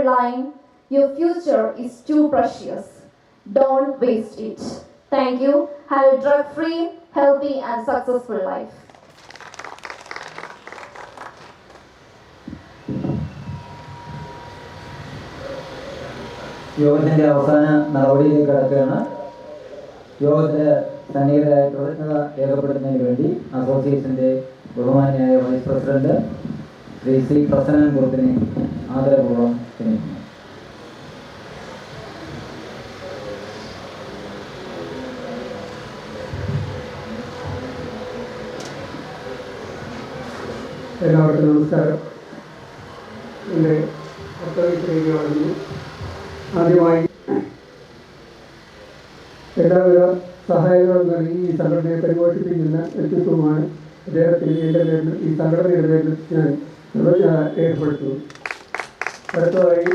silver line. Your future is too precious. Don't waste it. Thank you. Have a drug free, healthy, and successful life. യോഗത്തിന്റെ അവസാന നടപടിയിലേക്ക് കടക്കുകയാണ് യോഗത്തിന് സന്നിഹിതരായ കൃതജ്ഞത രേഖപ്പെടുത്തുന്നതിന് വേണ്ടി അസോസിയേഷന്റെ ബഹുമാനിയായ vice president Shri C Prasannan കുറുപ്പിനെ ആദരപൂർവം എല്ലാവർക്കും നമസ്കാരം. എന്റെ വളർന്നു ആദ്യമായി എല്ലാവിധ സഹായങ്ങളും നൽകി ഈ സംഘടനയെ പരിപോഷിപ്പിക്കുന്ന വ്യക്തിത്വമാണ് അദ്ദേഹത്തിന് എന്റെ പേരിൽ ഈ സംഘടനയുടെ പേരിൽ ഞാൻ ഏർപ്പെടുത്തുന്നു. അടുത്തതായി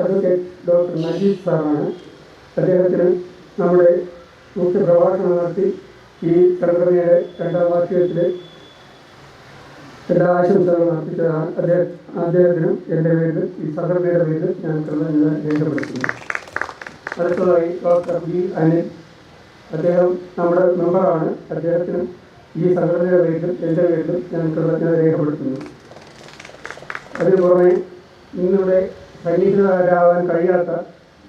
അഡ്വക്കേറ്റ് ഡോക്ടർ നജീബ് സാറാണ്. അദ്ദേഹത്തിന് നമ്മുടെ മുഖ്യ പ്രഭാഷണം നടത്തി ഈ സംഘടനയുടെ രണ്ടാം വാർഷികത്തിൽ എല്ലാ ആശംസകളും അർപ്പിച്ചതാണ് അദ്ദേഹം അദ്ദേഹത്തിനും എന്റെ പേരിൽ ഈ സംഘടനയുടെ പേരിൽ ഞാൻ കൃതജ്ഞത രേഖപ്പെടുത്തുന്നു. അടുത്തതായി ഡോക്ടർ ബി അനിൽ. അദ്ദേഹം നമ്മുടെ മെമ്പറാണ്. അദ്ദേഹത്തിനും ഈ സംഘടനയുടെ പേരിലും എന്റെ പേരിലും ഞാൻ കൃതജ്ഞത രേഖപ്പെടുത്തുന്നു. അതിനു പുറമെ ഇന്നിവിടെ സന്നിഹിതരാകാൻ കഴിയാത്ത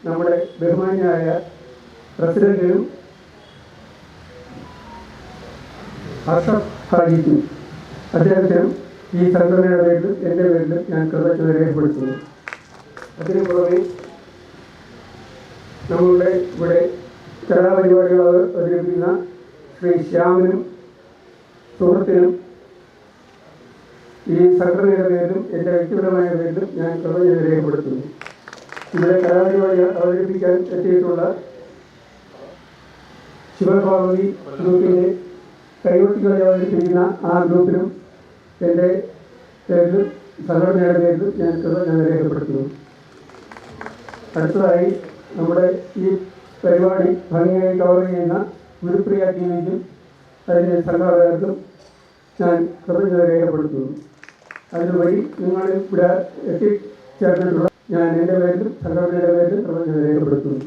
നമ്മുടെ ബഹുമാന്യായ പ്രസിഡന്റിനും അഷഫ് ഹാജിക്കും അദ്ദേഹത്തിനും ഈ സംഘടനയുടെ പേരിൽ എന്റെ പേരിലും ഞാൻ കൃതജ്ഞത രേഖപ്പെടുത്തുന്നു. അതിനു പുറമെ നമ്മളുടെ ഇവിടെ കലാപരിപാടികൾ അവ- അവതരിപ്പിക്കുന്ന ശ്രീ ശ്യാമിനും സുഹൃത്തിനും ഈ സംഘടനയുടെ പേരിലും എന്റെ വ്യക്തിപരമായ പേരിലും ഞാൻ കൃതജ്ഞത രേഖപ്പെടുത്തുന്നു. ഇവിടെ കലാപരിപാടികൾ അവതരിപ്പിക്കാൻ എത്തിയിട്ടുള്ള ശിവപാർവതി ഗ്രൂപ്പിന്റെ കൈകൊട്ടികളെ അവതരിപ്പിക്കുന്ന ആ ഗ്രൂപ്പിനും എന്റെ പേരിലും സംഘടനയുടെ പേരിലും ഞാൻ കൃതജ്ഞത രേഖപ്പെടുത്തുന്നു. അടുത്തതായി നമ്മുടെ ഈ പരിപാടി ഭംഗിയായി കവർ ചെയ്യുന്ന ഗുരുപ്രിയ ടീമിനും അതിന്റെ സംഘാടകർക്കും ഞാൻ കൃതജ്ഞത രേഖപ്പെടുത്തുന്നു. അതിനുവഴി നിങ്ങൾ ഇവിടെ എത്തിച്ചേർന്നിട്ടുള്ള ഞാൻ എന്റെ പേരിലും സംഘടനയുടെ പേരിലും കൃതജ്ഞത രേഖപ്പെടുത്തുന്നു.